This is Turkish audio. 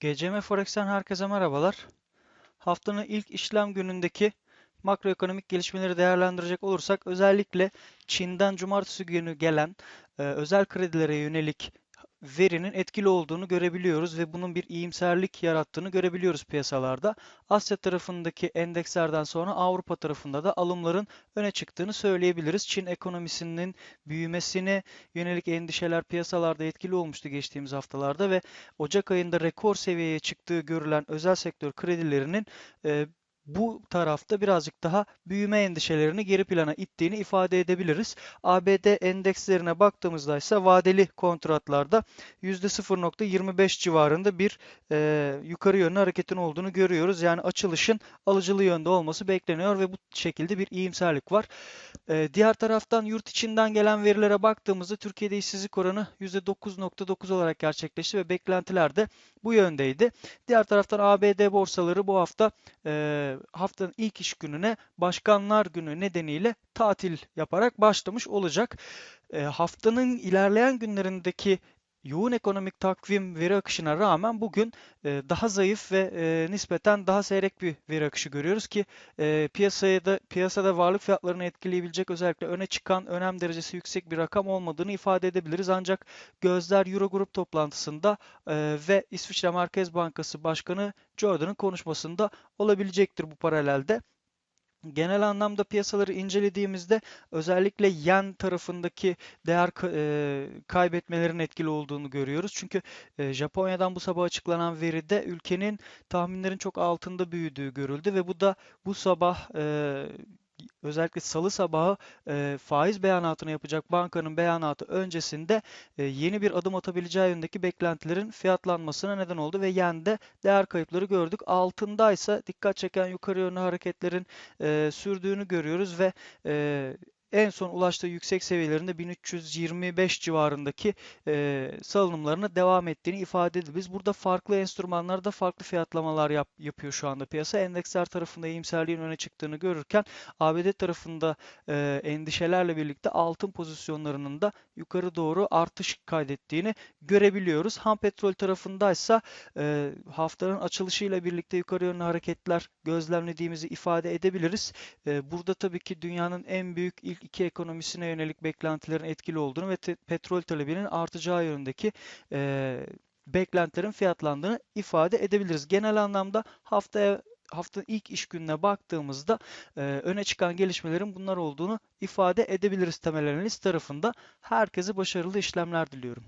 GCM Forex'ten herkese merhabalar. Haftanın ilk işlem günündeki makroekonomik gelişmeleri değerlendirecek olursak özellikle Çin'den cumartesi günü gelen e, özel kredilere yönelik verinin etkili olduğunu görebiliyoruz ve bunun bir iyimserlik yarattığını görebiliyoruz piyasalarda. Asya tarafındaki endekslerden sonra Avrupa tarafında da alımların öne çıktığını söyleyebiliriz. Çin ekonomisinin büyümesine yönelik endişeler piyasalarda etkili olmuştu geçtiğimiz haftalarda ve Ocak ayında rekor seviyeye çıktığı görülen özel sektör kredilerinin bu tarafta birazcık daha büyüme endişelerini geri plana ittiğini ifade edebiliriz. ABD endekslerine baktığımızda ise vadeli kontratlarda %0.25 civarında bir e, yukarı yönlü hareketin olduğunu görüyoruz. Yani açılışın alıcılı yönde olması bekleniyor ve bu şekilde bir iyimserlik var. E, diğer taraftan yurt içinden gelen verilere baktığımızda Türkiye'de işsizlik oranı %9.9 olarak gerçekleşti ve beklentiler de bu yöndeydi. Diğer taraftan ABD borsaları bu hafta e, haftanın ilk iş gününe Başkanlar Günü nedeniyle tatil yaparak başlamış olacak. E, haftanın ilerleyen günlerindeki yoğun ekonomik takvim veri akışına rağmen bugün e, daha zayıf ve e, nispeten daha seyrek bir veri akışı görüyoruz ki e, piyasaya da piyasada varlık fiyatlarını etkileyebilecek özellikle öne çıkan önem derecesi yüksek bir rakam olmadığını ifade edebiliriz. Ancak gözler Eurogrup toplantısında ve İsviçre Merkez Bankası Başkanı Jordan'ın konuşmasında olabilecektir bu paralelde. Genel anlamda piyasaları incelediğimizde özellikle yen tarafındaki değer e, kaybetmelerin etkili olduğunu görüyoruz. Çünkü e, Japonya'dan bu sabah açıklanan veride ülkenin tahminlerin çok altında büyüdüğü görüldü ve bu da bu sabah e, özellikle salı sabahı e, faiz beyanatını yapacak bankanın beyanatı öncesinde e, yeni bir adım atabileceği yönündeki beklentilerin fiyatlanmasına neden oldu ve yende değer kayıpları gördük. Altındaysa dikkat çeken yukarı yönlü hareketlerin e, sürdüğünü görüyoruz ve e, en son ulaştığı yüksek seviyelerinde 1325 civarındaki e, salınımlarına devam ettiğini ifade edildi. Biz burada farklı enstrümanlarda farklı fiyatlamalar yap, yapıyor şu anda piyasa. Endeksler tarafında iyimserliğin öne çıktığını görürken ABD tarafında e, endişelerle birlikte altın pozisyonlarının da yukarı doğru artış kaydettiğini görebiliyoruz. Ham petrol tarafındaysa e, haftanın açılışıyla birlikte yukarı yönlü hareketler gözlemlediğimizi ifade edebiliriz. E, burada tabii ki dünyanın en büyük ilk ilk iki ekonomisine yönelik beklentilerin etkili olduğunu ve petrol talebinin artacağı yönündeki e, beklentilerin fiyatlandığını ifade edebiliriz. Genel anlamda haftaya haftanın ilk iş gününe baktığımızda e, öne çıkan gelişmelerin bunlar olduğunu ifade edebiliriz temel analiz tarafında. Herkese başarılı işlemler diliyorum.